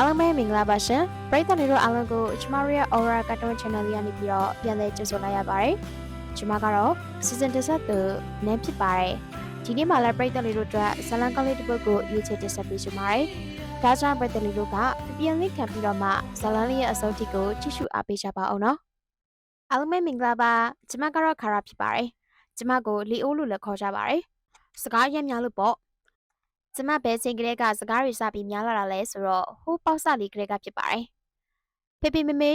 အားလုံးပဲမင်္ဂလာပါရှင်ပရိသတ်တွေတို့အားလုံးကိုကျမတို့ရဲ့ Aura Cartoon Channel လေးကနေပြီးတော့ပြန်လည်ကြိုဆိုလိုက်ရပါတယ်ကျမကတော့ Season တစ်ဆက်သူနန်းဖြစ်ပါတယ်ဒီနေ့မှလည်းပရိသတ်တွေတို့အတွက်ဇလန်ကောင်းလေးတစ်ပုဒ်ကိုရွေးချယ်တင်ဆက်ပေးချင်ပါတယ်ဒါကြောင့်ပရိသတ်တွေတို့ကပြန်လည်ခံပြီးတော့မှဇလန်လေးရဲ့အဆုံးထိကိုကြည့်ရှုအားပေးကြပါအောင်နော်အားလုံးပဲမင်္ဂလာပါကျမကတော့ခါရာဖြစ်ပါတယ်ကျမကိုလီအိုလို့လည်းခေါ်ကြပါတယ်စကားရမ်းများလို့ပေါ့ ကျမဘဲချင်းကလေးကစကားတွေစပြီးများလာတာလဲဆိုတော့ဟိုးပေါက်စလေးကလေးကဖြစ်ပါတယ်။ဖေဖေမေမေ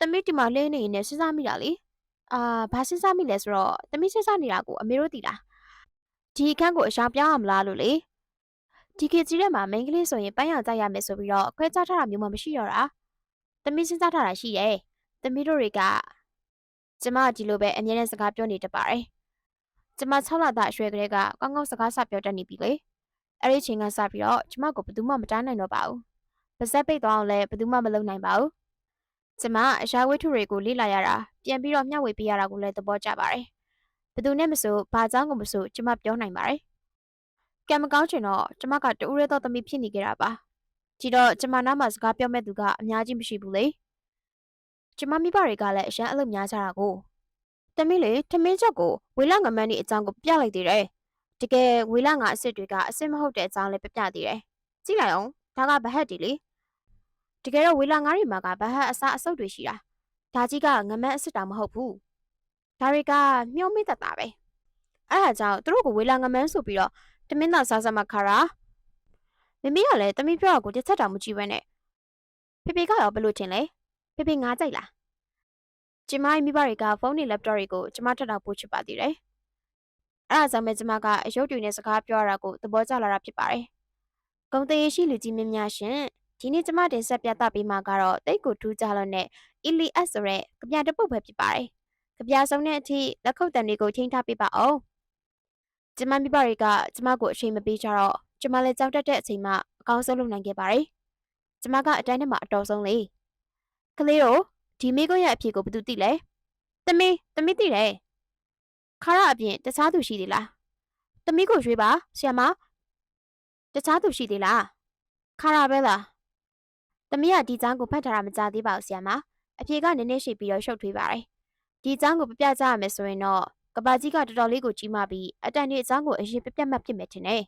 တမီးဒီမှာလင်းနေနေစဉ်းစားမိတာလေ။အာဘာစဉ်းစားမိလဲဆိုတော့တမီးစဉ်းစားနေတာကိုအမေတို့သိလား။ဒီအခန်းကိုအရှောင်ပြောင်းအောင်မလားလို့လေ။ဒီခေတ်ကြီးထဲမှာမိန်းကလေးဆိုရင်ပန်းရောင်ကြိုက်ရမယ်ဆိုပြီးတော့ခွဲခြားထားတာမျိုးမှမရှိတော့တာ။တမီးစဉ်းစားထားတာရှိတယ်။တမီးတို့တွေကကျမကဒီလိုပဲအမြဲတမ်းစကားပြောနေတတ်ပါတယ်။ကျမ6လသားအရွယ်ကလေးကကောင်းကောင်းစကားစပြောတတ်နေပြီလေ။ အဲ့ဒီအချိန်ကစပြီးတော့ကျမကိုဘယ်သူမှမတားနိုင်တော့ပါဘူး။ပါဇက်ပိတ်သွားအောင်လည်းဘယ်သူမှမလုပ်နိုင်ပါဘူး။ကျမအရာဝတ္ထုတွေကိုလေ့လာရတာပြန်ပြီးတော့မျှဝေပေးရတာကိုလည်းသဘောကျပါတယ်။ဘယ်သူနဲ့မဆိုဘာကြောင့်ကိုမဆိုကျမပြောနိုင်ပါတယ်။ကံမကောင်းချင်တော့ကျမကတူရဲသောသမီးဖြစ်နေကြတာပါ။ဒီတော့ကျမနားမှာစကားပြောမဲ့သူကအများကြီးမရှိဘူးလေ။ကျမမိဘတွေကလည်းအရန်အလုပ်များကြတာကို။သမီးလေထမင်းချက်ကိုဝေလငမန်းဒီအကြောင်းကိုပြလိုက်သေးတယ်။ တကယ်ဝေလငါအစ်စ်တွေကအစ်စ်မဟုတ်တဲ့အကြောင်းလေးပြပြသေးတယ်။ကြည့်လိုက်အောင်ဒါကဗဟတ်တီလေ။တကယ်တော့ဝေလငါးတွေမှာကဗဟတ်အစားအဆုပ်တွေရှိတာ။ဒါကြီးကငမန်းအစ်စ်တာမဟုတ်ဘူး။ဒါတွေကမျောမိတတ်တာပဲ။အဲ့ဒါကြောင့်သူတို့ကဝေလငမန်းဆိုပြီးတော့တမင်းသားစားစမခါရာမမေကလည်းတမီးပြောတာကိုတစ်ချက်တောင်မကြည့်ဘဲနဲ့ဖေဖေကရောဘယ်လိုထင်လဲ။ဖေဖေငါကြိုက်လား။ကျမရဲ့မိဘတွေကဖုန်းနဲ့ laptop တွေကိုကျမထက်တော့ပို့ချစ်ပါသေးတယ်။ အဲ့ဒါကြောင့်ပဲကျမကအယုတ်တွေနဲ့စကားပြောရတာကိုသဘောကျလာတာဖြစ်ပါတယ်။ဂုံတရေရှိလူကြီးမင်းများရှင်ဒီနေ့ကျမတင်ဆက်ပြသပေးမှာကတော့တိတ်ကိုထူးခြားလို့နဲ့ Elias ဆိုတဲ့ကြပြတစ်ပုဒ်ပဲဖြစ်ပါတယ်။ကြပြဆုံးတဲ့အထိလက်ခုပ်တန်တွေကိုချိန်ထားပေးပါအောင်။ကျမမိဘတွေကကျမကိုအချိန်မပေးကြတော့ကျမလည်းကြောက်တတ်တဲ့အချိန်မှအကောင်းဆုံးလုပ်နိုင်ခဲ့ပါတယ်။ကျမကအတိုင်းထဲမှာအတော်ဆုံးလေ။ကလေးတို့ဒီမိကိုရဲ့အဖြေကိုဘယ်သူသိလဲ။သမီးသမီးသိတယ်။ ခါရအပြင်တခြားသူရှိသေးလား။သမီးကိုရွေးပါဆီယမတခြားသူရှိသေးလားခါရပဲလားသမီးကဒီချောင်းကိုဖတ်ထားတာမကြသေးပါဘူးဆီယမအဖြေကနည်းနည်းရှိပြီးတော့ရှုပ်ထွေးပါတယ်ဒီချောင်းကိုပြပြကြရမယ်ဆိုရင်တော့ကဘာကြီးကတော်တော်လေးကိုကြီးမားပြီးအတန်ဒီအချောင်းကိုအရင်ပြပြမှတ်ဖြစ်မယ်ထင်တယ်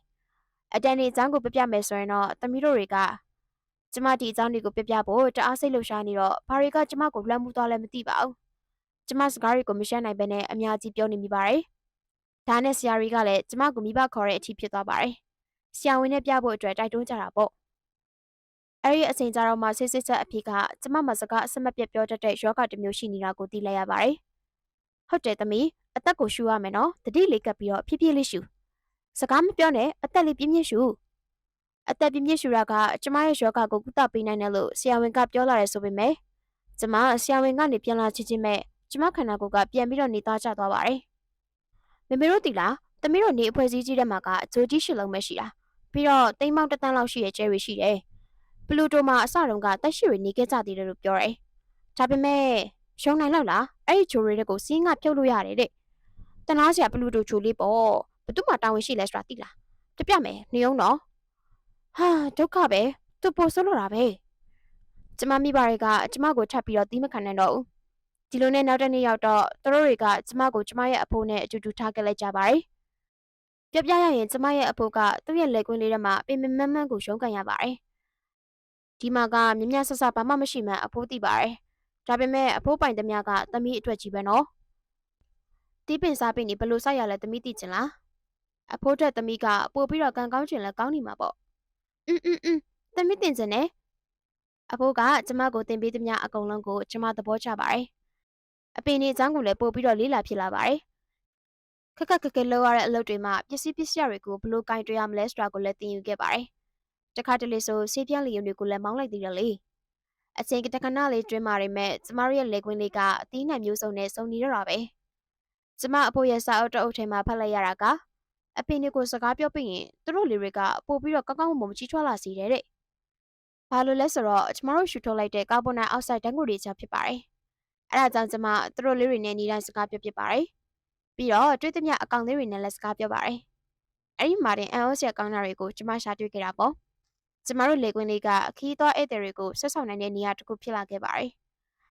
အတန်ဒီအချောင်းကိုပြပြမယ်ဆိုရင်တော့သမီးတို့တွေကကျမဒီအချောင်းတွေကိုပြပြဖို့တအားစိတ်လှုပ်ရှားနေတော့ဘာတွေကကျမကိုလွှမ်းမိုးသွားလဲမသိပါဘူး ကျမစကားတွေကိုမရှင်းနိုင်ဘဲနဲ့အများကြီးပြောနေမိပါတယ်ဒါနဲ့ဆရာကြီးကလည်းကျမကိုမိဘခေါ်တဲ့အထိဖြစ်သွားပါတယ်။ဆရာဝန်နဲ့ပြဖို့အတွက်တိုက်တွန်းကြတာပေါ့။အဲ့ဒီအချိန်ကြတော့မှစစ်စစ်ချက်အဖြစ်ကကျမမစကားအစမပြတ်ပြောတတ်တဲ့ယောဂတစ်မျိုးရှိနေတာကိုသိလိုက်ရပါတယ်။ဟုတ်တယ်သမီးအသက်ကိုရှူရမယ်နော်။တတိလေးကပ်ပြီးတော့ဖြည်းဖြည်းလေးရှူ။စကားမပြောနဲ့အသက်လေးပြင်းပြင်းရှူ။အသက်ပြင်းပြင်းရှူတာကကျမရဲ့ယောဂကိုကုသပေးနိုင်တယ်လို့ဆရာဝန်ကပြောလာတယ်ဆိုပေမဲ့ကျမဆရာဝန်ကနေပြန်လာချင်းချင်းမဲ့ ကျမခန္ဓာကိုယ်ကပြန်ပြီးတော့နေသားကျသွားပါတယ်။မေမေတို့တီလားသမီးတို့နေအဖွဲ့အစည်းကြီးထဲမှာကအကျိုးကြီးရှစ်လုံးပဲရှိတာပြီးတော့တိမ်မောက်တစ်တန်းလောက်ရှိရဲ့ကျဲရီရှိတယ်ပလူတိုမှာအစတုန်းကတက်ရှိတွေနေခဲ့ကြသေးတယ်လို့ပြောတယ်ဒါပေမဲ့ရုံနိုင်လောက်လားအဲ့ဒီချိုရီတွေကိုစီးငါပြုတ်လို့ရတယ်တဲ့တနာစရာပလူတိုချိုလေးပေါ့ဘသူမှတာဝန်ရှိလဲဆိုတာသိလားပြပြမယ်နေအောင်တော့ဟာဒုက္ခပဲသူပိုဆိုးလို့တာပဲကျမမိဘတွေကကျမကိုထပ်ပြီးတော့သီးမခံနိုင်တော့ဘူး ဒီလိုနဲ့နောက်တစ်နေ့ရောက်တော့သူတို့တွေကကျမကိုကျမရဲ့အဖိုးနဲ့အတူတူထားခဲ့လိုက်ကြပါတယ်။ပြပြရရင်ကျမရဲ့အဖိုးကသူ့ရဲ့လက်ကွင်းလေးထဲမှာပင်ပင်မန်းမန်းကိုရုန်းကန်ရပါတယ်။ဒီမှာကမြမြဆဆဘာမှမရှိမှန်းအဖိုးသိပါတယ်။ဒါပေမဲ့အဖိုးပိုင်သမျှကသမီးအတွက်ကြီးပဲနော်။တီးပင်စားပင်နေဘလို့စိုက်ရလဲသမီးသိချင်လား။အဖိုးအတွက်သမီးကပို့ပြီးတော့ကံကောင်းချင်လဲကောင်းနေမှာပေါ့။အင်းအင်းအင်းသမီးတင်ချင်တယ်။အဖိုးကကျမကိုတင်ပေးသမျှအကုန်လုံးကိုကျမသဘောကျပါတယ်။ အပင်နေအကြောင်းကိုလည်းပို့ပြီးတော့လေးလာဖြစ်လာပါတယ်။ခက်ခက်ခက်ခက်လောက်ရတဲ့အလုပ်တွေမှာပစ္စည်းပစ္စည်းတွေကိုဘလို့ကင်တွေ့ရမလဲဆိုတာကိုလည်းသင်ယူခဲ့ပါတယ်။တခါတလေဆိုဆေးပြားလီယုံတွေကိုလည်းမောင်းလိုက်သေးတယ်လေ။အချိန်ကတခဏလေးတွင်းမာနေမဲ့ကျမတို့ရဲ့လက်ကွင်းလေးကအသီးနှံမျိုးစုံနဲ့စုံနေတော့တာပဲ။ကျမအဖိုးရဲ့စာအုပ်တအုပ်ထဲမှာဖတ်လိုက်ရတာကအပင်တွေကိုစကားပြောပြီးရင်သူတို့လေးတွေကပို့ပြီးတော့ကောင်းကောင်းမွန်မွန်ကြီးထွားလာစေတယ်တဲ့။ဘာလို့လဲဆိုတော့ကျမတို့ရှူထုတ်လိုက်တဲ့ကာဗွန်ဒိုင်အောက်ဆိုက်ဓာတ်ငွေ့တွေကြောင့်ဖြစ်ပါတယ်။ အဲ့ဒါကြောင့်ကျမသူတို့လေးတွေနဲ့နေတိုင်းစကားပြောဖြစ်ပါတယ်။ပြီးတော့တွေ့သမျှအကောင်လေးတွေနဲ့လည်းစကားပြောပါတယ်။အဲ့ဒီမာတင်အန်အိုးဆက်ကောင်းတာတွေကိုကျမရှာတွေ့ခဲ့တာပေါ့။ကျမတို့လေကွင်းလေးကခီးသွားဧည့်သည်တွေကိုဆက်ဆောင်နိုင်တဲ့နေရာတစ်ခုဖြစ်လာခဲ့ပါတယ်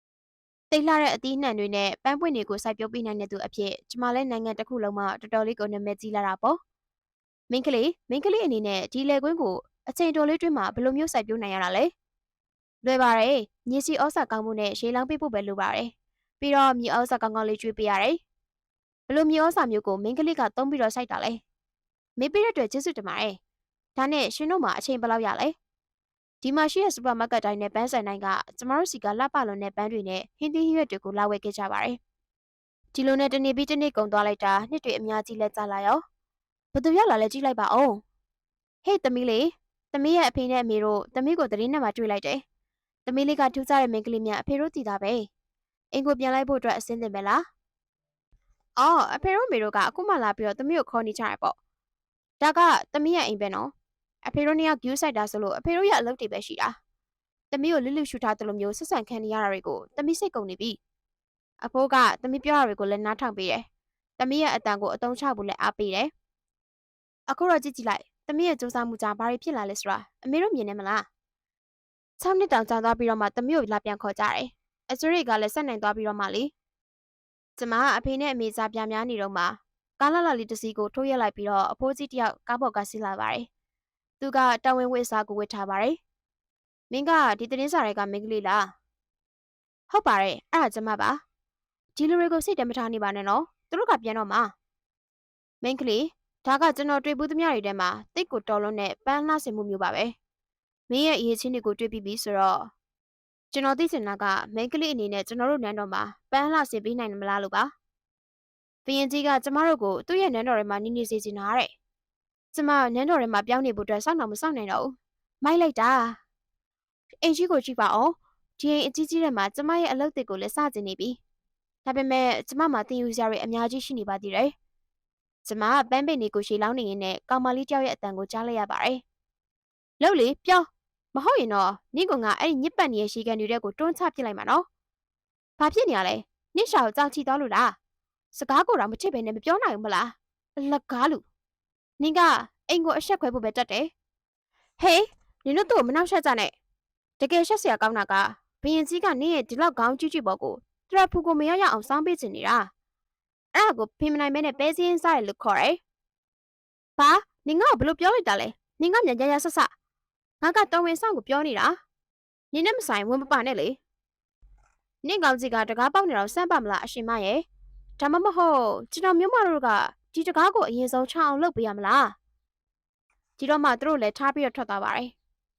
။တိတ်လှတဲ့အသီးနှံတွေနဲ့ပန်းပွင့်တွေကိုစိုက်ပျိုးပေးနိုင်တဲ့သူအဖြစ်ကျမလည်းနိုင်ငံတစ်ခုလုံးမှာတော်တော်လေးကိုနာမည်ကြီးလာတာပေါ့။မင်းကလေးမင်းကလေးအနေနဲ့ဒီလေကွင်းကိုအချိန်တော်လေးတွင်းမှာဘယ်လိုမျိုးစိုက်ပျိုးနိုင်ရတာလဲ။ လွယ်ပါတယ်။မြေစီဩစာကောင်းမှုနဲ့ရေလောင်းပေးဖို့ပဲလိုပါတယ်။ပြီးတော့မြေဩစာကောင်းကောင်းလေးကျွေးပေးရတယ်။ဘယ်လိုမြေဩစာမျိုးကိုမင်းကလေးကသုံးပြီးတော့စိုက်တာလဲ။မေးပေးတဲ့အတွက်ကျေးဇူးတင်ပါတယ်။ဒါနဲ့ရှင်တို့မှာအချိန်ဘယ်လောက်ရလဲ။ဒီမှာရှိတဲ့စူပါမားကတ်တိုင်းနဲ့ပန်းဆိုင်တိုင်းကကျမတို့စီကလှပလွန်တဲ့ပန်းတွေနဲ့ဟင်းသီးဟရွက်တွေကိုလာဝယ်ခဲ့ကြပါတယ်။ဒီလိုနဲ့တနေ့ပြီးတနေ့ကုန်သွားလိုက်တာနှစ်တွေအများကြီးလက်ကြလာရော။ဘယ်သူရောက်လာလဲကြည့်လိုက်ပါဦး။ဟေးသမီးလေးသမီးရဲ့အဖေနဲ့အမေတို့သမီးကိုသတင်းနဲ့မှတွေ့လိုက်တယ်။ သမီးလေးကထူးခြားတဲ့မိန်းကလေးများအဖေတို့တည်တာပဲ။အင်ကိုပြန်လိုက်ဖို့အတွက်အဆင်သင့်ပဲလား။အော်အဖေတို့အမေတို့ကအခုမှလာပြီးတော့သမီးကိုခေါ်နေကြရပေါ့။ဒါကသမီးရဲ့အိမ်ပဲနော်။အဖေတို့နှစ်ယောက် view site တာဆိုလို့အဖေတို့ရဲ့အလုပ်တွေပဲရှိတာ။သမီးကိုလွတ်လွတ်ရှူထားတယ်လို့မျိုးဆက်ဆံခံနေရတာတွေကိုသမီးစိတ်ကုန်နေပြီ။အဖိုးကသမီးပြောတာတွေကိုလည်းနားထောင်ပေးတယ်။သမီးရဲ့အတန်ကိုအတုံးချဖို့လည်းအားပေးတယ်။အခုတော့ကြည့်ကြည့်လိုက်။သမီးရဲ့စူးစမ်းမှုကြောင့်ဘာတွေဖြစ်လာလဲဆိုတာအမေတို့မြင်နေမလား။ 6နှစ်တောင်ကြာသွားပြီးတော့မှသမီးကိုလာပြန်ခေါ်ကြတယ်။အကျွရိတ်ကလည်းဆက်နိုင်သွားပြီးတော့မှလေ။ကျမကအဖေနဲ့အမေစားပြများနေတော့မှကားလာလာလေးတစ်စီးကိုထိုးရက်လိုက်ပြီးတော့အဖိုးကြီးတယောက်ကားပေါ်ကဆင်းလာပါတယ်။သူကတဝင်းဝစ်စားကိုဝစ်ထားပါတယ်။မင်းကဒီသတင်းစာတွေကမင်းကလေးလား။ဟုတ်ပါတယ်။အဲ့ဒါကျမပါ။ဒီလူတွေကိုစိတ်တမထားနေပါနဲ့နော်။သူတို့ကပြန်တော့မှာ။မင်းကလေးဒါကကျွန်တော်တွေ့ဘူးသမျှတွေထဲမှာတိတ်ကိုတော်လုံးနဲ့ပန်းလှဆင်မှုမျိုးပါပဲ။ မင်းရဲ့အရေးချင်းတွေကိုတွေ့ပြီးပြီဆိုတော့ကျွန်တော်သိချင်တာကမင်းကလေးအနေနဲ့ကျွန်တော်တို့နန်းတော်မှာပန်းလှဆင်ပေးနိုင်မလားလို့ပါ။ဘရင်ကြီးကကျမတို့ကိုသူ့ရဲ့နန်းတော်ထဲမှာနေနေစေချင်တာတဲ့။ကျမနန်းတော်ထဲမှာပြောင်းနေဖို့အတွက်စောင့်တော့မစောင့်နိုင်တော့ဘူး။မိုက်လိုက်တာ။အိမ်ကြီးကိုကြည့်ပါအောင်။ဒီအိမ်အကြီးကြီးထဲမှာကျမရဲ့အလုပ်တွေကိုလည်းစကျင်နေပြီ။ဒါပေမဲ့ကျမမှာတင်ယူစရာတွေအများကြီးရှိနေပါသေးတယ်။ကျမကပန်းပင်တွေကိုရှေလောင်းနေရင်းနဲ့ကောင်မလေးတယောက်ရဲ့အတန်ကိုကြားလိုက်ရပါတယ်။လှုပ်လေပြော မဟုတ်ရင်တော့နင့်ကငါအဲ့ဒီညစ်ပတ်နေတဲ့ရှီကန်တွေတဲ့ကိုတွန်းချပစ်လိုက်မှာနော်။ဘာဖြစ်နေရလဲ။နင့်ရှာကိုကြောက်ချီသွားလို့လား။စကားကိုတော့မချစ်ပဲနဲ့မပြောနိုင်ဘူးမလား။အလကားလူ။နင်ကအိမ်ကိုအဆက်ခွဲဖို့ပဲတတ်တယ်။ဟေးနင်တို့သူ့ကိုမနှောက်ယှက်ကြနဲ့။တကယ်ရှက်စရာကောင်းတာကဘရင်ကြီးကနင့်ရဲ့ဒီလောက်ခေါင်းကြီးကြီးပေါ်ကိုတရဖူကိုမရရအောင်စောင်းပေးချင်နေတာ။အဲ့ဒါကိုဖင်မနိုင်မဲနဲ့ပဲစင်းစားရလို့ခေါ်တယ်။ဘာနင်ကဘလို့ပြောလိုက်တာလဲ။နင်ကမြန်ရရဆဆ ငါကတော်ဝင်ဆောင်ကိုပြောနေတာ။နင်နဲ့မဆိုင်ဝင်မပါနဲ့လေ။နင့်ကောင်ကြီးကတကားပေါက်နေတော့စမ်းပါမလားအရှင်မရဲ့။ဒါမှမဟုတ်ကျွန်တော်မျိုးမတို့ကဒီတကားကိုအရင်ဆုံးချအောင်လုပ်ပေးရမလား။ဒီတော့မှသူတို့လည်းထားပြီးတော့ထွက်သွားပါတယ်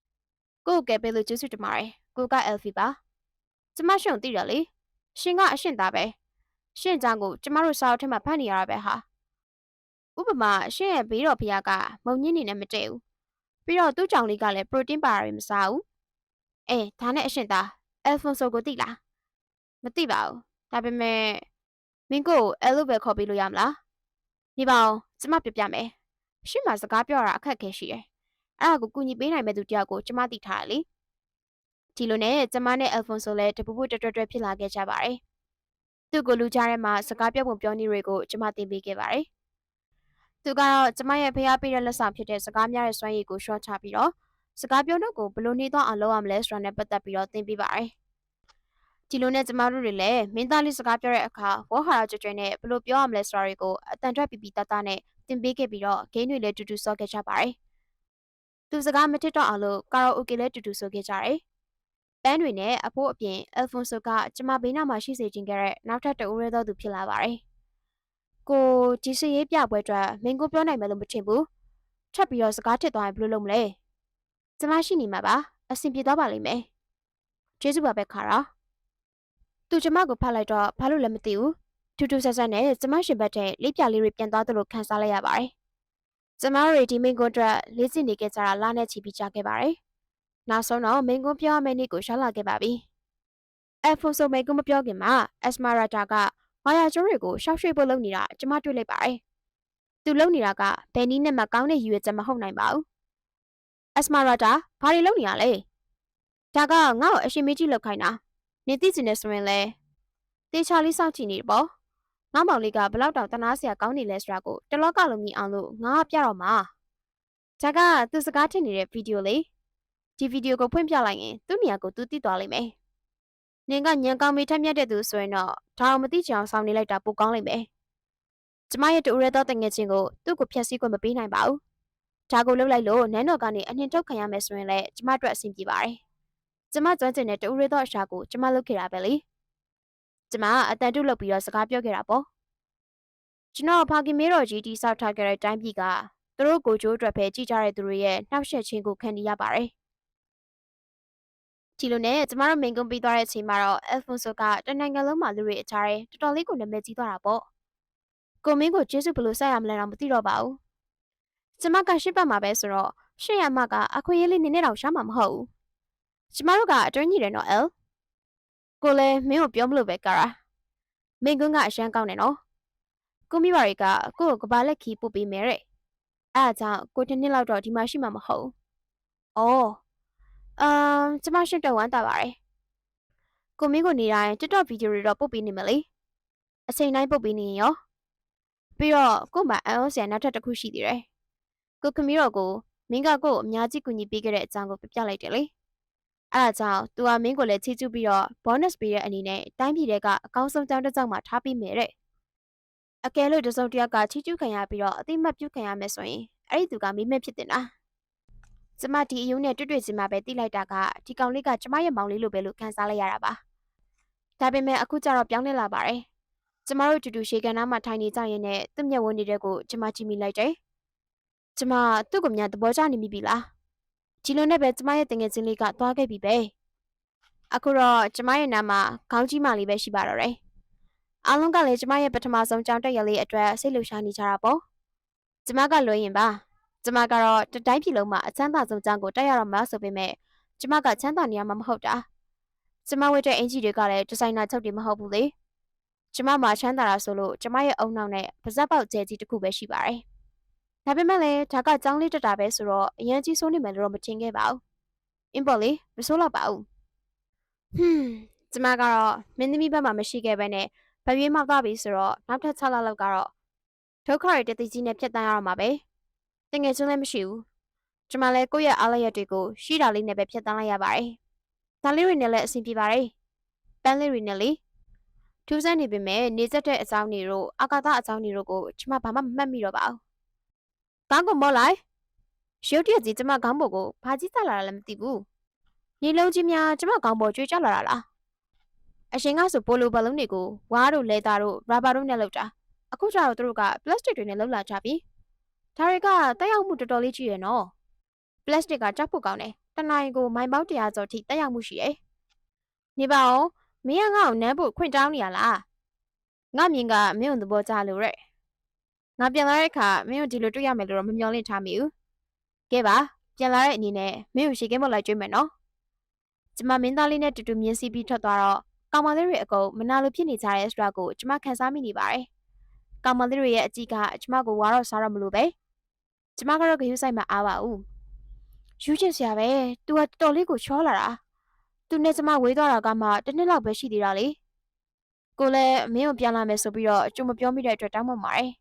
။ကို့ကဲပေးလို့ကျေးဇူးတင်ပါတယ်။ကိုက Elfie ပါ။ကျမရှင်ကိုသိတယ်လေ။ရှင်ကအရှင်သားပဲ။ရှင်ကြောင့်ကိုကျမတို့စာအုပ်ထဲမှာဖတ်နေရတာပဲဟာ။ဥပမာရှင်ရဲ့ဘေးတော်ဖခင်ကမုံညင်းနေနဲ့မတည့်ဘူး။ ပြီးတော့သူ့ကြောင့်လေးကလည်းပရိုတင်းပါတာတွေမစားဘူး။အေးဒါနဲ့အရှင်သား Alfonso ကိုသိလား။မသိပါဘူး။ဒါပေမဲ့မင်းကိုအဲလိုပဲခေါ်ပေးလို့ရမလား။ဒီပေါင်းကျမပြပြမယ်။ရှင်မစကားပြောတာအခက်အခဲရှိတယ်။အဲ့ဒါကိုကူညီပေးနိုင်မဲ့သူတယောက်ကိုကျမသိထားတယ်လေ။ဒီလိုနဲ့ကျမနဲ့ Alfonso လည်းတပူပူတွတ်တွတ်တွတ်ဖြစ်လာခဲ့ကြပါတယ်။သူ့ကိုလူကြားထဲမှာစကားပြောပုံပြောနည်းတွေကိုကျမသိပေးခဲ့ပါတယ်။ သူကတော့ကျမရဲ့ဖျားပေးတဲ့လက်ဆောင်ဖြစ်တဲ့စကားများတဲ့စွမ်းရည်ကိုရှော့ချပြီးတော့စကားပြောတော့ကိုဘယ်လိုနေတော့အောင်လုပ်ရမလဲဆိုတာနဲ့ပတ်သက်ပြီးတော့သင်ပေးပါတယ်။ဒီလိုနဲ့ကျမတို့တွေလည်းမင်းသားလေးစကားပြောတဲ့အခါဝေါ်ဟာရကြွကြွနဲ့ဘယ်လိုပြောရမလဲဆိုတာတွေကိုအတန်ထွက်ပြပြတတ်တာနဲ့သင်ပေးခဲ့ပြီးတော့ဂိမ်းတွေလည်းတူတူဆော့ခဲ့ကြပါတယ်။သူစကားမထစ်တော့အောင်လို့ကာရာအိုကေလည်းတူတူဆိုခဲ့ကြတယ်။ပန်းတွေနဲ့အဖိုးအပြင်အယ်ဖွန်ဆိုကကျမဘေးနားမှာရှိစေခြင်းခဲ့တဲ့နောက်ထပ်တဦးရဲသောသူဖြစ်လာပါတယ်။ ကိုဒီစရေးပြပွဲအတွက်မင်းကိုပြောနိုင်မယ်လို့မထင်ဘူး။ထပ်ပြီးတော့စကားထစ်သွားရင်ဘယ်လိုလုပ်မလဲ။ကျမရှိနေမှာပါ။အဆင်ပြေသွားပါလိမ့်မယ်။ကျေးဇူးပါပဲခါရာ။သူကျမကိုဖတ်လိုက်တော့ဘာလို့လဲမသိဘူး။ထူးထူးဆန်းဆန်းနဲ့ကျမရှင်ဘက်တဲ့လေးပြလေးတွေပြန်သွားသလိုခံစားလိုက်ရပါတယ်။ကျမတို့ဒီမိန်ကွန်းအတွက်လေးစစ်နေခဲ့ကြတာလာနဲ့ချီပြီးကြားခဲ့ပါတယ်။နောက်ဆုံးတော့မိန်ကွန်းပြောရမယ့်နေ့ကိုရှာလာခဲ့ပါပြီ။အဖိုဆိုမိန်ကွန်းမပြောခင်မှာအက်စမာရာတာက ဝါယာကျိုးတွေကိုရှောက်ရွှေ့ဖို့လုပ်နေတာကျမတွေ့လိုက်ပါတယ်။သူလုပ်နေတာကဘယ်နည်းနဲ့မှကောင်းတဲ့ရည်ရွယ်ချက်မဟုတ်နိုင်ပါဘူး။အက်စမာရာတာဘာတွေလုပ်နေရလဲ။ဒါကငါ့ကိုအရှင်မေးကြည့်လောက်ခိုင်းတာ။နေသိချင်နေဆိုရင်လဲတေချာလေးစောင့်ကြည့်နေပေါ့။ငါမောင်လေးကဘလောက်တောင်တနာစရာကောင်းနေလဲဆိုတာကိုတလောကလုံးမြင်အောင်လို့ငါကပြတော့မှာ။ဒါကသူစကားထင်နေတဲ့ဗီဒီယိုလေးဒီဗီဒီယိုကိုဖွင့်ပြလိုက်ရင်သူ့နေရာကိုသူသိသွားလိမ့်မယ် နင်ကညံကောင်းပြီးထက်မြက်တဲ့သူဆိုရင်တော့ဒါအောင်မသိချင်အောင်စောင့်နေလိုက်တာပိုကောင်းလိမ့်မယ်ကျမရဲ့တူရဲသောတငယ်ချင်းကိုသူ့ကိုဖျက်ဆီးခွင့်မပေးနိုင်ပါဘူးဒါကိုလုပ်လိုက်လို့နန်းတော်ကနေအနှင်ထုတ်ခံရမယ်ဆိုရင်လည်းကျမအတွက်အဆင်ပြေပါတယ်ကျမကျွမ်းကျင်တဲ့တူရဲသောအရာကိုကျမလုပ်ခဲ့တာပဲလေကျမကအတန်တုလုပ်ပြီးတော့စကားပြောခဲ့တာပေါ့ကျွန်တော်ဖာကင်မေတော်ကြီးတိဆောက်ထားခဲ့တဲ့တိုင်းပြည်ကသူတို့ကိုကြိုးအတွက်ပဲကြည်ကြတဲ့သူတွေရဲ့နှောက်ယှက်ခြင်းကိုခံနေရပါတယ် ဒီလိုနဲ့ကျမတို့မိန်ကုန်းပြီးသွားတဲ့အချိန်မှာတော့ Alfonso ကတနိုင်ငံလုံးမှာလူတွေအကြားထဲတော်တော်လေးကိုနာမည်ကြီးသွားတာပေါ့ကိုမင်းကိုကျေးဇူးဘယ်လိုဆက်ရမလဲတော့မသိတော့ပါဘူးကျမကရှစ်ပတ်မှာပဲဆိုတော့ရှစ်ရမကအခွင့်အရေးလေးနည်းနည်းတော့ရှားမှာမဟုတ်ဘူးကျမတို့ကအတွင်းကြီးတယ်နော် L ကိုလည်းမင်းကိုပြောမလို့ပဲကာရာမိန်ကုန်းကအရန်ကောင်းတယ်နော်ကိုမိပါရီကကိုကိုကဘာလက်ခီပို့ပေးမယ်တဲ့အဲ့ဒါကြောင့်ကိုတစ်နှစ်လောက်တော့ဒီမှာရှိမှာမဟုတ်ဘူး။အော် အမ်ကျမရှင်းတော့ဝမ်းတာပါတယ်။ကိုမင်းကိုနေတိုင်း TikTok ဗီဒီယိုတွေတော့ပို့ပေးနေမလေ။အချိန်တိုင်းပို့ပေးနေရင်ရော။ပြီးတော့ကို့မှာအန်အိုဆန်နောက်ထပ်တစ်ခုရှိသေးတယ်။ကိုခမီတော့ကိုမင်းကကို့အများကြီးကူညီပေးခဲ့တဲ့အကြောင်းကိုပြပြလိုက်တယ်လေ။အဲ့ဒါကြောင့် तू ကမင်းကိုလည်းချီးကျူးပြီးတော့ bonus ပေးတဲ့အနေနဲ့တိုင်းပြည်တွေကအကောင်းဆုံးကြောင်းတစ်ကြောင်းမှထားပေးမယ်တဲ့။အကယ်လို့တစုံတစ်ယောက်ကချီးကျူးခံရပြီးတော့အတိမတ်ပြုခံရမယ်ဆိုရင်အဲ့ဒီသူကမိမဖြစ်တင်တာ ကျမဒီအယုံနဲ့တွေ့တွေ့ချင်းမှပဲတိလိုက်တာကဒီကောင်လေးကကျမရဲ့မောင်လေးလိုပဲလို့ခံစားလိုက်ရတာပါဒါပေမဲ့အခုကျတော့ပြောင်းလဲလာပါတယ်ကျမတို့တူတူရှေကန်နားမှာထိုင်နေကြရင်နဲ့သူ့မျက်ဝန်းနေတဲ့ကိုကျမကြည့်မိလိုက်တယ်ကျမသူ့ကိုမြန်သဘောကျနေမိပြီလားဒီလိုနဲ့ပဲကျမရဲ့တငယ်ချင်းလေးကသွားခဲ့ပြီပဲအခုတော့ကျမရဲ့နားမှာခေါင်းကြီးမလေးပဲရှိပါတော့တယ်အားလုံးကလည်းကျမရဲ့ပထမဆုံးကြောင်းတက်ရလေးအတွက်စိတ်လှုပ်ရှားနေကြတာပေါ့ကျမကလွှဲရင်ပါ ကျမကတော့တတိုင်းပြည်လုံးမှာအချမ်းသာဆုံးကြောင်းကိုတက်ရတော့မှာဆိုပေမဲ့ကျမကချမ်းသာနေရမှာမဟုတ်တာကျမဝတ်တဲ့အင်ဂျီတွေကလည်းဒီဇိုင်နာချုပ်တွေမဟုတ်ဘူးလေကျမမှာချမ်းသာတာဆိုလို့ကျမရဲ့အုံနောက်နဲ့ပါဇက်ပေါက်ကျဲကြီးတစ်ခုပဲရှိပါတယ်ဒါပေမဲ့လည်းဒါကကြောင်းလေးတက်တာပဲဆိုတော့အရင်ကြီးဆိုးနေမယ်လို့တော့မထင်ခဲ့ပါဘူးအင်းပေါ်လေမဆိုးတော့ပါဘူးဟွန်းကျမကတော့မင်းသမီးဘက်မှာမရှိခဲ့ပဲနဲ့ဗရွေးမောက်သွားပြီဆိုတော့နောက်ထပ်6လလောက်ကတော့ဒုက္ခတွေတတိကြီးနဲ့ဖြတ်တန်းရတော့မှာပဲ တငယ်ချင်းလည်းမရှိဘူးကျမလည်းကိုယ့်ရဲ့အားလျက်တွေကိုရှိတာလေးနဲ့ပဲဖြတ်တန်းလိုက်ရပါတယ်ဒါလေးတွေနဲ့လည်းအဆင်ပြေပါတယ်ပန်းလေးတွေနဲ့လေထူးဆန်းနေပေမဲ့နေဆက်တဲ့အကြောင်းတွေတို့အာကာသအကြောင်းတွေတို့ကိုကျမဘာမှမမှတ်မိတော့ပါဘူးကောင်းကမော်လိုက်ရုတ်တရက်ကြီးကျမခေါင်းပေါ်ကိုဘာကြီးတက်လာတာလည်းမသိဘူးနေလုံးကြီးများကျမခေါင်းပေါ်ကျွေးကြလာတာလားအရှင်ကဆိုပိုလိုဘလုံးတွေကိုဝါးတို့လဲသားတို့ရာဘာတို့နဲ့လောက်တာအခုကျတော့သူတို့က plastic တွေနဲ့လှုပ်လာကြပြီ ဒါတွေကတက်ရောက်မှုတော်တော်လေးကြီးရယ်နော် plastic ကကြောက်ဖို့ကောင်းတယ်တနိုင်ကိုမိုင်ပေါင်း100ကျော်ထိတက်ရောက်မှုရှိရယ်နေပါအောင်မင်းကငါ့ကိုနမ်းဖို့ခွင့်တောင်းနေရလားငါမြင်ကမင်းကိုသဘောကျလို့တဲ့ငါပြန်လာတဲ့အခါမင်းကိုဒီလိုတွေ့ရမယ်လို့တော့မမျှော်လင့်ထားမိဘူးကဲပါပြန်လာတဲ့အနေနဲ့မင်းကိုရှေ့ကင်းမလိုက်ကြွေးမယ်နော်ကျမမင်းသားလေးနဲ့တူတူမြင်စီပြီးထွက်သွားတော့ကောင်မလေးတွေအကုန်မနာလိုဖြစ်နေကြတဲ့စတရာကိုကျမခန်းစားမိနေပါတယ်ကောင်မလေးတွေရဲ့အကြည့်ကကျမကိုဝါတော့စားတော့မလို့ပဲ ကျမကတော့ဂယုဆိုင်မှာအားပါဦးယူချင်စရာပဲ तू ကတော်လေးကိုချောလာတာ तू နဲ့ကျမဝေးသွားတာကမှတစ်နှစ်လောက်ပဲရှိသေးတာလေကိုလည်းမင်းကိုပြန်လာမယ်ဆိုပြီးတော့အကျုံမပြောမိတဲ့အတွက်တောင်းပန်ပါတယ်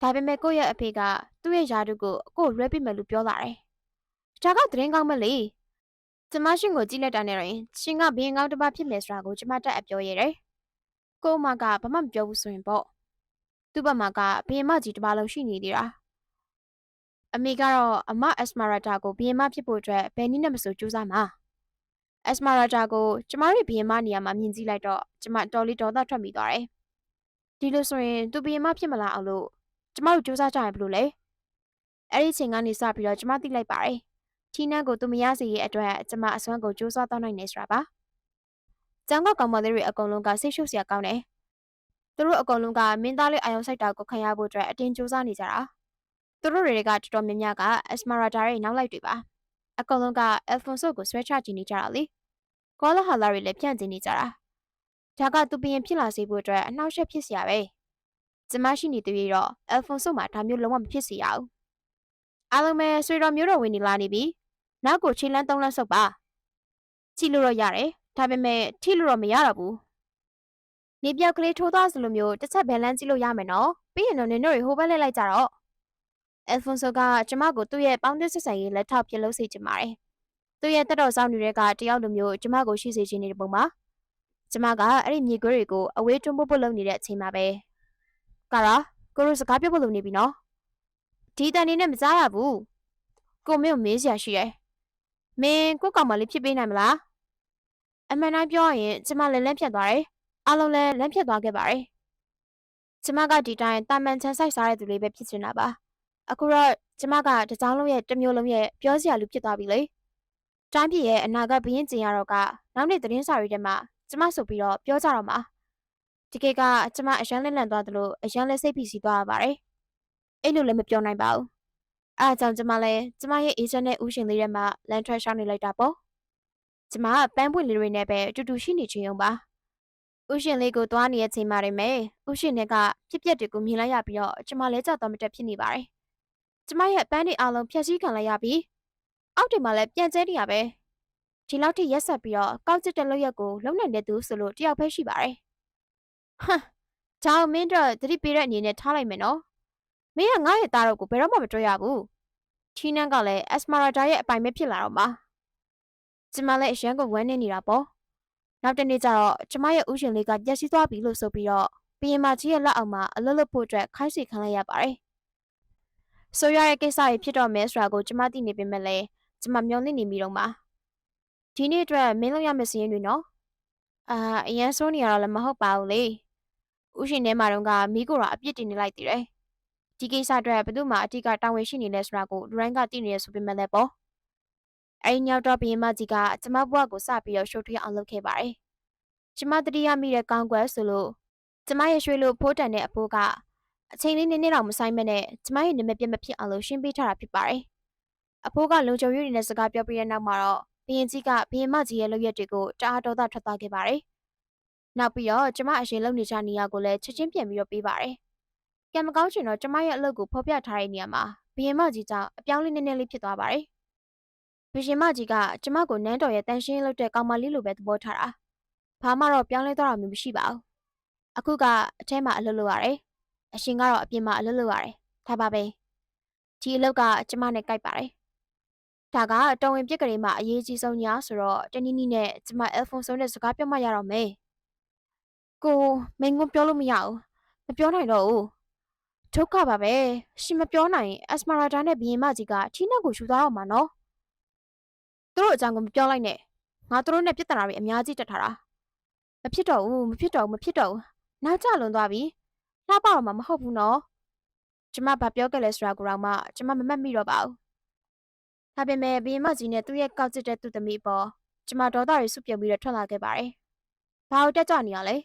ဒါပေမဲ့ကိုယ့်ရဲ့အဖေကသူ့ရဲ့ယာတုကိုကိုရွဲပြမယ်လို့ပြောလာတယ်ဒါကသတင်းကောင်းမလေးကျမရှင်ကိုကြည့်လိုက်တာနဲ့ရင်ရှင်ကဘင်းကောင်းတစ်ပါးဖြစ်မယ်ဆိုတာကိုကျမတက်အပြောရတယ်ကို့အမကဘာမှမပြောဘူးဆိုရင်ပေါ့သူ့ဘက်မှာကဘင်းမကြီးတစ်ပါးလုံးရှိနေသေးတာ အမေကတော့အမအက်စမာရာတာကိုဘီယင်မဖြစ်ဖို့အတွက်ဘယ်နည်းနဲ့မဆိုကြိုးစားမှာအက်စမာရာတာကိုကျမတို့ဘီယင်မနေရာမှာမြင်ကြည့်လိုက်တော့ကျမတော်လေးဒေါသထွက်မိသွားတယ်ဒီလိုဆိုရင်သူဘီယင်မဖြစ်မလာအောင်လို့ကျမတို့ကြိုးစားကြရင်ဘယ်လိုလဲအဲ့ဒီချိန်ကနေစပြီးတော့ကျမသိလိုက်ပါတယ်ထီနန်းကိုသူမရစေရဲ့အတွက်ကျမအစွမ်းကိုကြိုးစားတော့နိုင်နေဆိုတာပါ။ကျောင်းကကောင်မလေးတွေအကုန်လုံးကစိတ်ရှုပ်စရာကောင်းတယ်။သူတို့အကုန်လုံးကမင်းသားလေးအာယုံဆိုင်တာကိုခံရဖို့အတွက်အတင်းကြိုးစားနေကြတာ။ သူတို့တွေကတော်တော်များများကအက်စမာရာဒါရဲ့နောက်လိုက်တွေပါ။အကုန်လုံးကအယ်ဖွန်ဆိုကိုဆွဲချကြည့်နေကြတာလေ။ကောလာဟာလာတွေလည်းဖြန့်ကျင်နေကြတာ။ဒါကသူပြင်ဖြစ်လာစေဖို့အတွက်အနှောက်အယှက်ဖြစ်စရာပဲ။ကျမရှိနေသေးတော့အယ်ဖွန်ဆိုမှာဒါမျိုးလုံးဝမဖြစ်စေရဘူး။အားလုံးပဲဆွေတော်မျိုးတော်ဝင်နေလာနေပြီ။နောက်ကိုခြေလန်းသုံးလဆုပ်ပါကြည့်လို့တော့ရတယ်ဒါပေမဲ့ထိလို့တော့မရတော့ဘူးနေပြောက်ကလေးထိုးသားစလိုမျိုးတစ်ချက်ဘယ်လန်းကြည့်လို့ရမယ်နော်ပြီးရင်တော့နင်တို့တွေဟိုဘက်လှည့်လိုက်ကြတော့ အယ်ဖွန်ဆိုကကျမကိုသူ့ရဲ့ပေါင်းတစ်ဆက်ဆံရေးလက်ထောက်ပြလို့စေချင်ပါတယ်သူသူ့ရဲ့တက်တော်ဆောင်တွေကတယောက်လိုမျိုးကျမကိုရှိစေချင်နေတဲ့ပုံပါကျမကအဲ့ဒီမြေခွေးတွေကိုအဝေးတွန်းဖို့ဖို့လုပ်နေတဲ့အချိန်မှာပဲကာရာကိုရိုစကားပြောဖို့လုပ်နေပြီနော်ဒီတန်နေနဲ့မစားရဘူးကိုမင်းကိုမေးစရာရှိတယ်မင်းကိုကောင်မလေးဖြစ်ပေးနိုင်မလားအမှန်တိုင်းပြောရရင်ကျမလည်းလန့်ဖြတ်သွားတယ်အားလုံးလည်းလန့်ဖြတ်သွားခဲ့ပါတယ်ကျမကဒီတိုင်းတာမန်ချန်ဆိုင်စားတဲ့သူလေးပဲဖြစ်နေတာပါ အခုတော့ကျမကတစောင်းလုံးရဲ့တစ်မျိုးလုံးရဲ့ပြောစရာလူဖြစ်သွားပြီလေတိုင်းပြည်ရဲ့အနာဂတ်ဘရင်ကျင်ရတော့ကနောက်နေ့သတင်းစာတွေထဲမှာကျမဆိုပြီးတော့ပြောကြတော့မှာဒီကိကကျမအရန်လက်လန့်သွားသလိုအရန်လက်စိတ်ဖိစီးသွားရပါတယ်အဲ့လိုလည်းမပြောနိုင်ပါဘူးအဲအကြောင်းကျမလည်းကျမရဲ့အေဂျင့်နဲ့ဦးရှင်လေးထဲမှာလန်ထရက်ရှောင်းနေလိုက်တာပေါ့ကျမကပန်းပွင့်လေးတွေနဲ့ပဲတူတူရှိနေချင်ုံပါဦးရှင်လေးကိုသွားနေတဲ့အချိန်မှာနေမယ်ဦးရှင်နဲ့ကပြက်ပြက်တွေကိုမြင်လိုက်ရပြီးတော့ကျမလည်းကြောက်တော့မတက်ဖြစ်နေပါတယ် ကျမရဲ့ပန်းတွေအလုံးဖြက်စီးခံလိုက်ရပြီးအောက်တွေမှာလည်းပြန်ကျဲနေရပဲဒီလောက်ထိရက်ဆက်ပြီးတော့ကောက်ကျစ်တဲ့လောက်ရက်ကိုလုံနိုင်တဲ့သူဆိုလို့တယောက်ပဲရှိပါတယ်ဟမ်ဒါအောင်မင်းတို့သတိပေးတဲ့အနေနဲ့ထားလိုက်မယ်နော်မင်းကငါ့ရဲ့သားတော့ကိုဘယ်တော့မှမတွေ့ရဘူးချီနန်းကလည်းအက်စမာရာဒါရဲ့အပိုင်ပဲဖြစ်လာတော့မှာကျမလည်းအရန်ကိုဝမ်းနေနေတာပေါ့နောက်တနေ့ကျတော့ကျမရဲ့ဥရှင်လေးကပျက်စီးသွားပြီလို့ဆိုပြီးတော့ဘီရင်မကြီးရဲ့လက်အောက်မှာအလွတ်လွတ်ဖို့အတွက်ခိုင်းစီခံလိုက်ရပါတယ် ဆိုရရဲ့ကိစ္စတွေဖြစ်တော့မယ်ဆိုတာကိုကျမသိနေပေမဲ့လည်းကျမမျောလင့်နေမိတော့မှာဒီနေ့အတွက်မင်းလုံးရမယ့်စီးရင်တွေနော်အာအရန်ဆိုးနေရတော့လည်းမဟုတ်ပါဘူးလေဥရှင်ထဲမှာတော့ကမိကိုတော့အပြစ်တင်နေလိုက်သေးတယ်ဒီကိစ္စအတွက်ဘယ်သူမှအတိကတာဝန်ရှိနေလဲဆိုတာကိုလူတိုင်းကသိနေရဆိုပေမဲ့လည်းပေါ့အဲဒီညောက်တော့ဘီရင်မကြီးကကျမဘွားကိုစပြီးတော့ရှိုးထွေးအောင်လုပ်ခဲ့ပါတယ်ကျမတတိယမိတဲ့ကောင်းကွယ်ဆိုလို့ကျမရဲ့ရွှေလို့ဖိုးတန်တဲ့အဖိုးက အချိန်လေးနည်းနည်းတော့မဆိုင်မဲ့နဲ့ကျမရဲ့နာမည်ပြတ်မဖြစ်အောင်လို့ရှင်းပေးထားတာဖြစ်ပါတယ်အဖိုးကလုံချုံရွေးနေတဲ့စကားပြောပြီးတဲ့နောက်မှာတော့ဘီရင်ကြီးကဘီရင်မကြီးရဲ့လုပ်ရက်တွေကိုတအားတော်သားထွက်သွားခဲ့ပါတယ်နောက်ပြီးတော့ကျမအရင်လုပ်နေကြနေရာကိုလည်းချက်ချင်းပြန်ပြီးတော့ပေးပါတယ်ကံမကောင်းချင်တော့ကျမရဲ့အလုပ်ကိုဖော်ပြထားတဲ့နေရာမှာဘီရင်မကြီးကြောင့်အပြောင်းလေးနည်းနည်းလေးဖြစ်သွားပါတယ်ဘီရင်မကြီးကကျမကိုနန်းတော်ရဲ့တန်ရှင်းလုပ်တဲ့ကောင်မလေးလိုပဲသဘောထားတာဘာမှတော့ပြောင်းလဲသွားတာမျိုးမရှိပါဘူးအခုကအထဲမှာအလုပ်လုပ်ရတယ် အရှင်ကတော့အပြင်မှာအလုပ်လုပ်ရတယ်ဒါပါပဲဒီအလုပ်ကကျမနဲ့ကြိုက်ပါတယ်ဒါကတော်ဝင်ပြက်ကလေးမှာအရေးကြီးဆုံးညာဆိုတော့တနည်းနည်းနဲ့ကျမအယ်ဖုန်းဆုံးနဲ့စကားပြောမှရတော့မယ်ကိုမင်းကပြောလို့မရဘူးမပြောနိုင်တော့ဘူးဒုက္ခပါပဲရှင်မပြောနိုင်အက်စမာရာဒါနဲ့ဘီရင်မကြီးကထီးနှက်ကိုယူသွားတော့မှာနော်သူတို့အကြောင်းကိုမပြောလိုက်နဲ့ငါတို့နဲ့ပြဿနာတွေအများကြီးတက်ထားတာမဖြစ်တော့ဘူးမဖြစ်တော့ဘူးမဖြစ်တော့ဘူးနောက်ကျလွန်သွားပြီ လှပတော့မှမဟုတ်ဘူးနော်ကျမဘာပြောခဲ့လဲဆိုတာကိုတော့မှကျမမမှတ်မိတော့ပါဘူးဒါပေမဲ့ဘီရင်မကြီးနဲ့သူ့ရဲ့ကောက်ကျစ်တဲ့သူ့သမီးပေါ်ကျမဒေါသတွေစုပြုံပြီးတော့ထွက်လာခဲ့ပါတယ်ဘာလို့တက်ကြနေရလဲ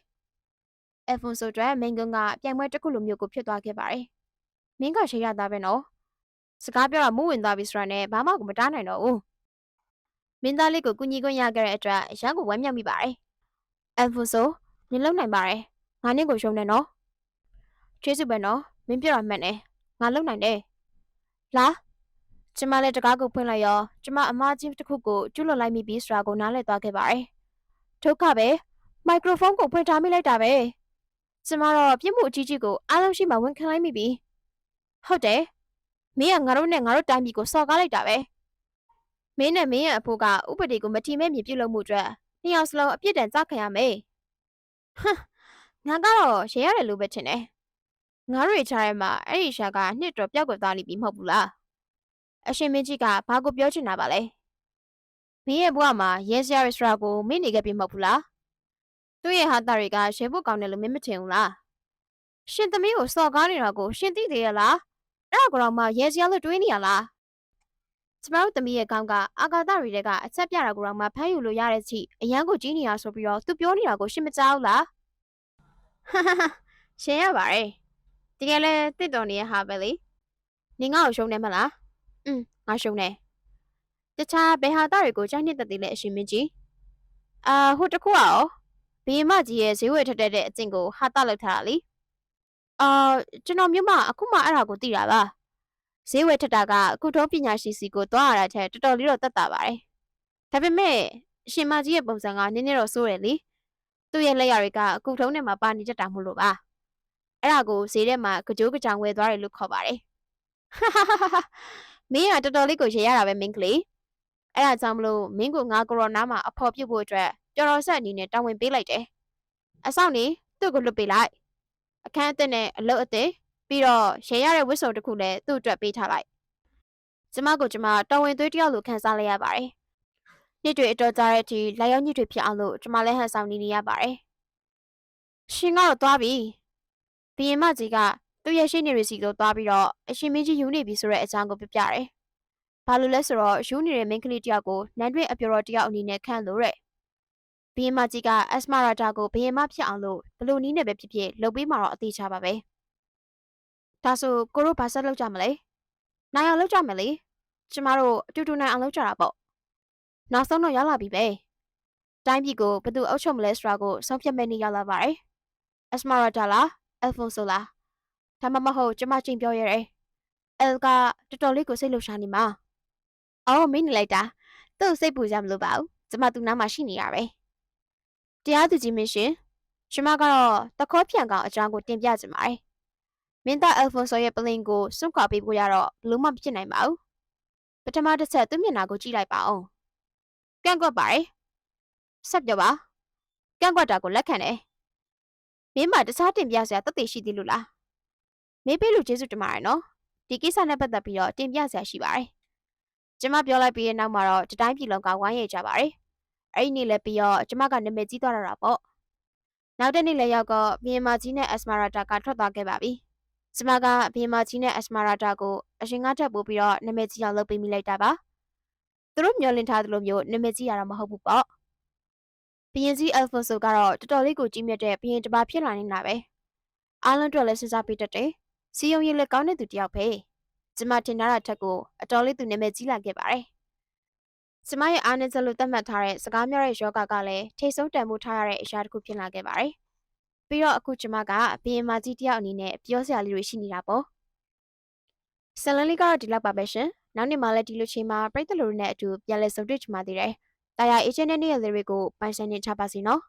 အဖွန်ဆိုအတွက်မင်းကွန်းကပြိုင်ပွဲတစ်ခုလိုမျိုးကိုဖြစ်သွားခဲ့ပါတယ်မင်းကရှေ့ရသားပဲနော်စကားပြောတာမူးဝင်သွားပြီဆိုတာနဲ့ဘာမှကိုမတားနိုင်တော့ဘူးမင်းသားလေးကိုကူညီခွင့်ရခဲ့တဲ့အတွက်အရန်ကိုဝမ်းမြောက်မိပါတယ်အဖွန်ဆိုနင်လုံနိုင်ပါတယ်ငါနင့်ကိုရှုံးတယ်နော် ကျေးဇူးပဲနော်မင်းပြောတာမှန်တယ်ငါလုံနိုင်တယ်လာကျမလည်းတကားကိုဖွင့်လိုက်ရောကျမအမားကြီးတစ်ခုကိုကျွလွန်လိုက်မိပြီးဆိုတာကိုနားလည်သွားခဲ့ပါတယ်ဒုက္ခပဲမိုက်ခရိုဖုန်းကိုဖွင့်ထားမိလိုက်တာပဲကျမတော့ပြစ်မှုအကြီးကြီးကိုအားလုံးရှိမှဝန်ခံလိုက်မိပြီဟုတ်တယ်မင်းကငါတို့နဲ့ငါတို့တိုင်းပြည်ကိုစော်ကားလိုက်တာပဲမင်းနဲ့မင်းရဲ့အဖိုးကဥပဒေကိုမထီမဲ့မြင်ပြုလုပ်မှုအတွက်နှစ်ယောက်စလုံးအပြစ်ဒဏ်ကြခံရမယ်ဟမ်ငါကတော့ရေရတယ်လို့ပဲထင်တယ် ငါတို့ရဲ့ခြားထဲမှာအဲ့ဒီရှာကနှစ်တော်ပြောက်ကွယ်သွားလိမ့်ပြီမဟုတ်ဘူးလားအရှင်မင်းကြီးကဘာကိုပြောချင်တာပါလဲမင်းရဲ့ဘဝမှာရဲစရာရစရာကိုမင်းနေခဲ့ပြီမဟုတ်ဘူးလားသူ့ရဲ့ဟာတာတွေကရဲဖို့ကောင်းတယ်လို့မင်းမထင်ဘူးလားရှင်သမီးကိုစော်ကားနေတာကိုရှင်သိသေးရလားအဲ့ဒါကတော့မှရဲစရာလို့တွေးနေရလားကျမတို့သမီးရဲ့ကောင်းကအာဂါသရီတွေကအချက်ပြတာကိုတော့မှဖမ်းယူလို့ရတဲ့အထိအရန်ကိုကြီးနေရဆိုပြီးတော့သူပြောနေတာကိုရှင်မကြောက်လားဟာဟာဟာရှင်ရပါတယ် တကယ်လဲတစ်တော်နေရဟာပဲလေနင်ငါ့ကိုရှုံးတယ်မလားอืมငါရှုံးတယ်တခြားဘယ်ဟာသားတွေကိုကြိုက်နှစ်သက်သေးလဲအရှင်မင်းကြီးအာဟိုတခုอ่ะဘေးမကြီးရဲ့ဈေးဝယ်ထက်တဲ့အကျင့်ကိုဟာတာလောက်ထားတာလေအာကျွန်တော်မြို့မှာအခုမှအဲ့ဒါကိုသိတာပါဈေးဝယ်ထက်တာကအခုထုံးပညာရှိစီကိုသွားရတာတဲ့တော်တော်လေးတော့တက်တာပါတယ်ဒါပေမဲ့အရှင်မကြီးရဲ့ပုံစံကနည်းနည်းတော့စိုးတယ်လေသူ့ရဲ့လက်ရတွေကအခုထုံးနဲ့မှပါနေတတ်တာမို့လို့ပါ အဲ့ဒါကိုဈေးထဲမှာကြိုးကြောင်ဝယ်သွားတယ်လို့ခေါ်ပါတယ်မင်းကတော်တော်လေးကိုရေရတာပဲမင်းကလေးအဲ့ဒါကြောင့်မလို့မင်းကငါကိုရိုနာမှာအဖော်ပြုတ်ဖို့အတွက်တော်တော်ဆက်အနေနဲ့တာဝန်ပေးလိုက်တယ်အဆောင်နေသူ့ကိုလွတ်ပေးလိုက်အခန်းအသစ်နဲ့အလုပ်အသစ်ပြီးတော့ရေရတဲ့ဝတ်စုံတစ်ခုလည်းသူ့အတွက်ပေးထားလိုက်ကျမကကျမတော်ဝင်သွေးတယောက်လိုခံစားလိုက်ရပါတယ်နေ့တွေအတော်ကြာတဲ့အထိလိုက်ရောက်ညစ်တွေဖြစ်အောင်လို့ကျမလည်းဟန်ဆောင်နေနေရပါတယ်ရှင်ကတော့သွားပြီဘီ ရင်မကြီးကသူ့ရဲ့ရှိနေရစီကိုသွားပြီးတော့အရှင်မင်းကြီးယူနေပြီဆိုတဲ့အကြောင်းကိုပြပြတယ်ဘာလို့လဲဆိုတော့ယူနေတဲ့မိန်းကလေးတယောက်ကိုနန်းတွင်အပြော်တော်တယောက်အနေနဲ့ခန့်လို့တဲ့ဘီရင်မကြီးကအက်စမာရာတာကိုဘီရင်မဖြစ်အောင်လို့ဘလို့နီးနေပဲဖြစ်ဖြစ်လုပ်ပေးမှာတော့အသေးချပါပဲဒါဆိုကိုတို့ဘာဆက်လုပ်ကြမလဲနိုင်အောင်လုပ်ကြမယ်လေကျမတို့အတူတူနိုင်အောင်လုပ်ကြတာပေါ့နောက်ဆုံးတော့ရောက်လာပြီပဲတိုင်းပြည်ကိုဘယ်သူအုပ်ချုပ်မလဲဆိုတာကိုဆုံးဖြတ်မဲ့နေ့ရောက်လာပါတယ်အက်စမာရာတာလား အယ်ဖွန်ဆိုလားဒါမှမဟုတ်ကျမချင်းပြောရဲတယ်အယ်ကတော်တော်လေးကိုစိတ်လှုပ်ရှားနေမှာအော်မင်းနေလိုက်တာသူ့စိတ်ပူကြမလို့ပါဘူးကျမသူ့နားမှာရှိနေရပဲတရားသူကြီးမင်းရှင်ကျမကတော့တခေါဖြန်ကောင်အကြောင်းကိုတင်ပြချင်ပါတယ်မင်းသားအယ်ဖွန်ဆိုရဲ့ပလင်ကိုစွန့်ခွာပေးဖို့ရတော့ဘလို့မှမဖြစ်နိုင်ပါဘူးပထမတစ်ချက်သူ့မျက်နှာကိုကြည့်လိုက်ပါအောင်ကန့်ကွက်ပါတယ်ဆက်ပြောပါကန့်ကွက်တာကိုလက်ခံတယ် မင်းမတခြားတင်ပြစရာတသက်ရှိသေးလို့လားမေးပေးလို့ကျေးဇူးတင်ပါတယ်နော်ဒီကိစ္စနဲ့ပတ်သက်ပြီးတော့တင်ပြစရာရှိပါတယ်ကျမပြောလိုက်ပြီးတဲ့နောက်မှာတော့တတိုင်းပြည်လုံးကဝိုင်းရကြပါတယ်အဲ့ဒီနေ့လည်းပြီးတော့ကျမကနာမည်ကြီးသွားတာပေါ့နောက်တဲ့နေ့လည်းရောက်တော့ဘီယမာကြီးနဲ့အက်စမာရာတာကထွက်သွားခဲ့ပါပြီကျမကဘီယမာကြီးနဲ့အက်စမာရာတာကိုအရှင်ကထပ်ပို့ပြီးတော့နာမည်ကြီးအောင်လုပ်ပေးမိလိုက်တာပါသူတို့မျှော်လင့်ထားသလိုမျိုးနာမည်ကြီးရတာမဟုတ်ဘူးပေါ့ ဘီယင်ကြီးအယ်ဖန်ဆိုကတော့တော်တော်လေးကိုကြီးမြတ်တဲ့ဘီယင်တစ်ပါးဖြစ်လာနေတာပဲအားလုံးအတွက်လည်းစဉ်းစားပေးတတ်တယ်စီယုံရည်လည်းကောင်းတဲ့သူတစ်ယောက်ပဲကျမထင်ထားတာထက်ကိုအတော်လေးသူနာမည်ကြီးလာခဲ့ပါတယ်ကျမရဲ့အားနည်းချက်လို့သတ်မှတ်ထားတဲ့စကားများတဲ့ယောဂကလည်းထိတ်ဆုံးတန်ဖိုးထားရတဲ့အရာတစ်ခုဖြစ်လာခဲ့ပါတယ်ပြီးတော့အခုကျမကဘီယင်မကြီးတစ်ယောက်အနေနဲ့ပြောစရာလေးတွေရှိနေတာပေါ့ဆယ်လန်လေးကတော့ဒီလောက်ပါပဲရှင်နောက်နေ့မှလည်းဒီလိုချိန်မှာပြိတ္တလူတွေနဲ့အတူပြန်လည်ဆုံတွေ့ချင်ပါသေးတယ် တာယာအေဂျင့်နဲ့နေရာလေးတွေကိုပိုင်ဆိုင်နေချပါစီနော်